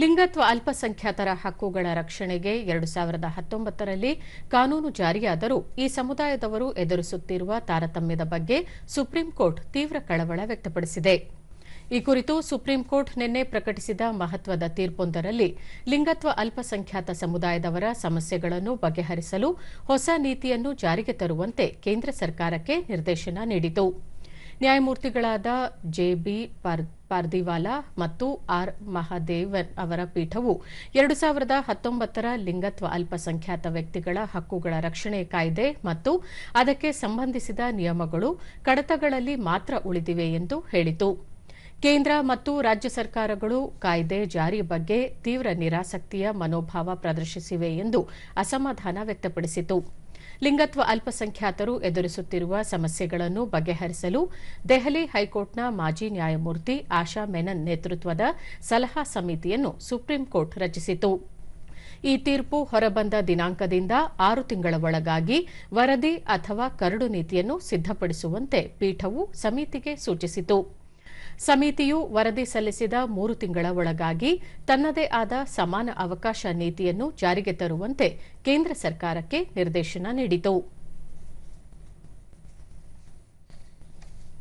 ಲಿಂಗತ್ವ ಅಲ್ಪಸಂಖ್ಯಾತರ ಹಕ್ಕುಗಳ ರಕ್ಷಣೆಗೆ ಎರಡು ಸಾವಿರದ ಹತ್ತೊಂಬತ್ತರಲ್ಲಿ ಕಾನೂನು ಜಾರಿಯಾದರೂ ಈ ಸಮುದಾಯದವರು ಎದುರಿಸುತ್ತಿರುವ ತಾರತಮ್ಯದ ಬಗ್ಗೆ ಸುಪ್ರೀಂ ಕೋರ್ಟ್ ತೀವ್ರ ಕಳವಳ ವ್ಯಕ್ತಪಡಿಸಿದೆ. ಈ ಕುರಿತು ಸುಪ್ರೀಂ ಕೋರ್ಟ್ ನಿನ್ನೆ ಪ್ರಕಟಿಸಿದ ಮಹತ್ವದ ತೀರ್ಪೊಂದರಲ್ಲಿ ಲಿಂಗತ್ವ ಅಲ್ಪಸಂಖ್ಯಾತ ಸಮುದಾಯದವರ ಸಮಸ್ಯೆಗಳನ್ನು ಬಗೆಹರಿಸಲು ಹೊಸ ನೀತಿಯನ್ನು ಜಾರಿಗೆ ತರುವಂತೆ ಕೇಂದ್ರ ಸರ್ಕಾರಕ್ಕೆ ನಿರ್ದೇಶನ ನೀಡಿತು. ನ್ಯಾಯಮೂರ್ತಿಗಳಾದ ಜೆಬಿ ಪಾರ್ದಿವಾಲಾ ಮತ್ತು ಆರ್. ಮಹಾದೇವನ್ ಅವರ ಪೀಠವು ಎರಡು ಸಾವಿರದ ಹತ್ತೊಂಬತ್ತರ ಲಿಂಗತ್ವ ಅಲ್ಪಸಂಖ್ಯಾತ ವ್ಯಕ್ತಿಗಳ ಹಕ್ಕುಗಳ ರಕ್ಷಣೆ ಕಾಯ್ದೆ ಮತ್ತು ಅದಕ್ಕೆ ಸಂಬಂಧಿಸಿದ ನಿಯಮಗಳು ಕಡತಗಳಲ್ಲಿ ಮಾತ್ರ ಉಳಿದಿವೆ ಎಂದು ಹೇಳಿತು. ಕೇಂದ್ರ ಮತ್ತು ರಾಜ್ಯ ಸರ್ಕಾರಗಳು ಕಾಯ್ದೆ ಜಾರಿ ಬಗ್ಗೆ ತೀವ್ರ ನಿರಾಸಕ್ತಿಯ ಮನೋಭಾವ ಪ್ರದರ್ಶಿಸಿವೆ ಎಂದು ಅಸಮಾಧಾನ ವ್ಯಕ್ತಪಡಿಸಿತು. ಲಿಂಗತ್ವ ಅಲ್ಪಸಂಖ್ಯಾತರು ಎದುರಿಸುತ್ತಿರುವ ಸಮಸ್ಯೆಗಳನ್ನು ಬಗೆಹರಿಸಲು ದೆಹಲಿ ಹೈಕೋರ್ಟ್ನ ಮಾಜಿ ನ್ಯಾಯಮೂರ್ತಿ ಆಶಾ ಮೆನನ್ ನೇತೃತ್ವದ ಸಲಹಾ ಸಮಿತಿಯನ್ನು ಸುಪ್ರೀಂಕೋರ್ಟ್ ರಚಿಸಿತು. ಈ ತೀರ್ಪು ಹೊರಬಂದ ದಿನಾಂಕದಿಂದ ಆರು ತಿಂಗಳ ಒಳಗಾಗಿ ವರದಿ ಅಥವಾ ಕರಡು ನೀತಿಯನ್ನು ಸಿದ್ದಪಡಿಸುವಂತೆ ಪೀಠವು ಸಮಿತಿಗೆ ಸೂಚಿಸಿತು. ಸಮಿತಿಯು ವರದಿ ಸಲ್ಲಿಸಿದ ಮೂರು ತಿಂಗಳ ಒಳಗಾಗಿ ತನ್ನದೇ ಆದ ಸಮಾನ ಅವಕಾಶ ನೀತಿಯನ್ನು ಜಾರಿಗೆ ತರುವಂತೆ ಕೇಂದ್ರ ಸರ್ಕಾರಕ್ಕೆ ನಿರ್ದೇಶನ ನೀಡಿತು.